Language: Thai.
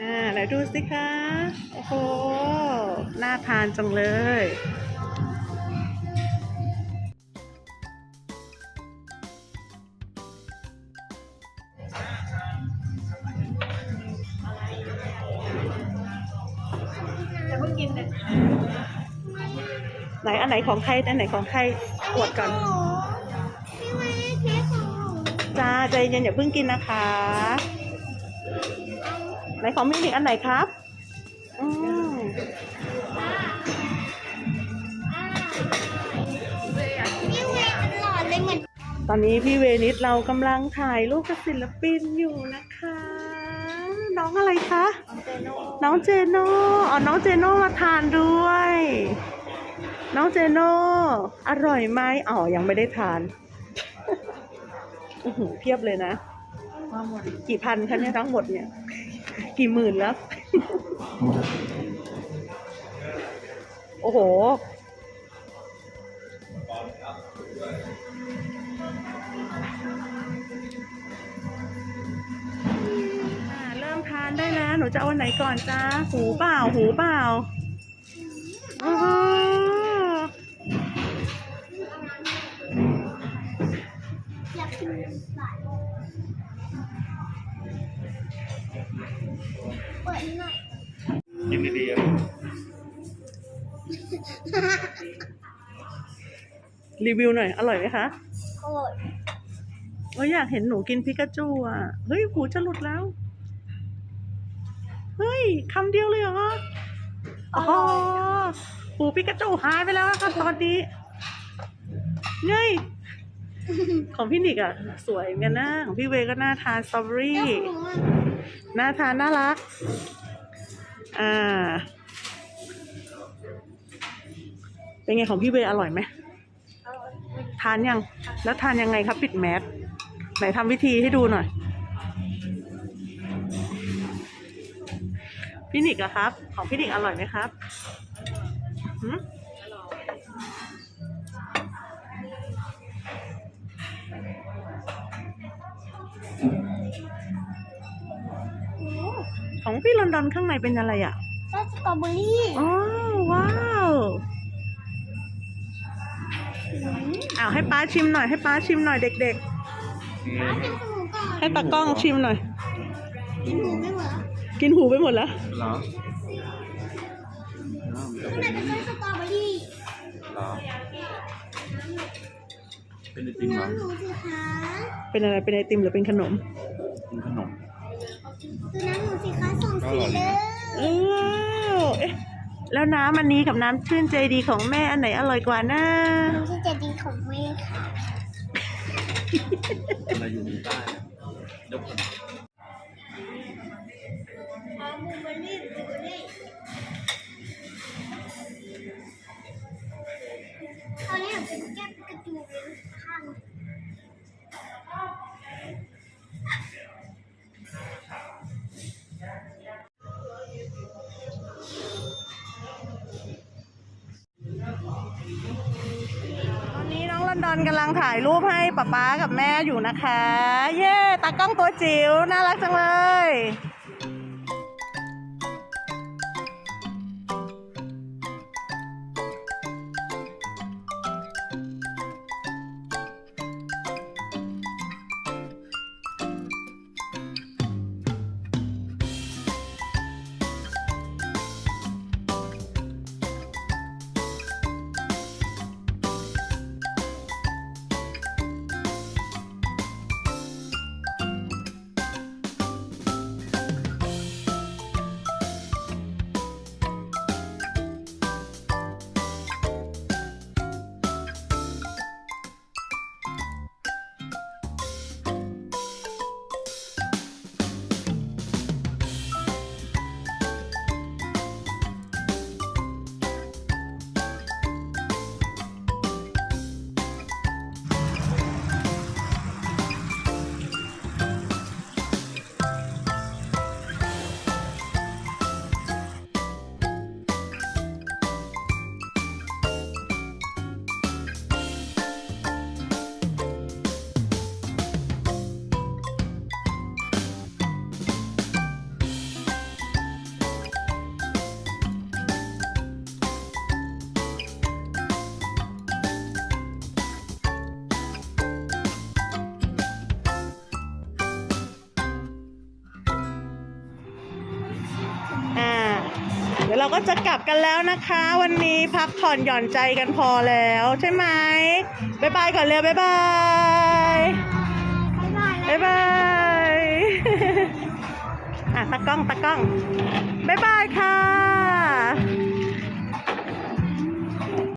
นดูสิคะ โอ้โห น่าทานจังเลยอย่าเพิ่งกินเลยไหนอันไหนของใครอันไหนของใครอวดก่อนพี่ไว้เค้กของหนูจ้าใจเย็นอย่าเพิ่งกินนะคะ ไหนของมินิกอันไหนครับอืมพี่เวย์ตลอดเลยเหมือนตอนนี้พี่เวนิสเรากำลังถ่ายรูปกับศิลปินอยู่นะคะ น้องอะไรคะ เจโน่น้องเจโน่อ๋อน้องเจโน่มาทานด้วย น้องเจโน่อร่อยไหมอ๋อ ยังไม่ได้ทาน อื้อหือเพียบเลยนะ มาหมดกี่พันคะเนี่ยทั้งหมดเนี่ย กี่หมื่นแล้ว โอ้โห เริ่มทานได้แล้ว หนูจะเอาอันไหนก่อนจ้า หูเปล่า หูเปล่าอ๋อ อยากกินบาทเปิดหน่อยกินดีๆอะรีวิวหน่อย อร่อยไหมคะอร่อยเอ้ยอยากเห็นหนูกินพิกาจูอะ เฮ้ย หูจะหลุดแล้ว เฮ้ยคำเดียวเลยเหรออ๋อหูพิกาจูหายไปแล้วค่ะตอนนี้เงย ของพี่นิกอะสวยเหมือนกันนะของพี่เวก็น่าทานสตรอเบอรี่น่าทานน่ารัก อ่า เป็นไงของพี่เวอร่อยไหมทานยัง แล้วทานยังไงครับปิดแมสไหนทำวิธีให้ดูหน่อย พี่นิกอะครับ ของพี่นิกอร่อยไหมครับ ของพี่ลอนดอนข้างในเป็นอะไรอะก็สตรอเบอรี่อ๋อว้าวอ้าวให้ป้าชิมหน่อยให้ป้าชิมหน่อยเด็ก ป้ากินของหนูก่อนๆ ให้ตากล้องชิมหน่อย กินหนูไม่หมดแล้วกินหูไปหมดแล้ว เหรอ ข้างในเป็นไส้สตรอ เป็นไอติมเหรอน้ำหนูสิคะเป็นอะไรเป็นไอติมหรือเป็นขนมเป็นขนมคือน้ำหนูสิคะสองสีเลยเออเอ๊ะแล้วน้ำอันนี้กับน้ำชื่นใจดีของแม่อันไหนอร่อยกว่านะน้ำที่จะดีของแม่ค่ะ อะไรอยู่ในใต้อะเดี๋ยวผม ดอนกำลังถ่ายรูปให้ป๊าป๊ากับแม่อยู่นะคะ เย้ตากล้องตัวจิ๋วน่ารักจังเลย ดี๋ยวเราก็จะกลับกันแล้วนะคะ วันนี้พักผ่อนหย่อนใจกันพอแล้วใช่ไหมบ๊ายบายก่อนเร็วบ๊ายบายบ๊ายบายอะตะกล้องตะกล้องบ๊ายบายค่ะ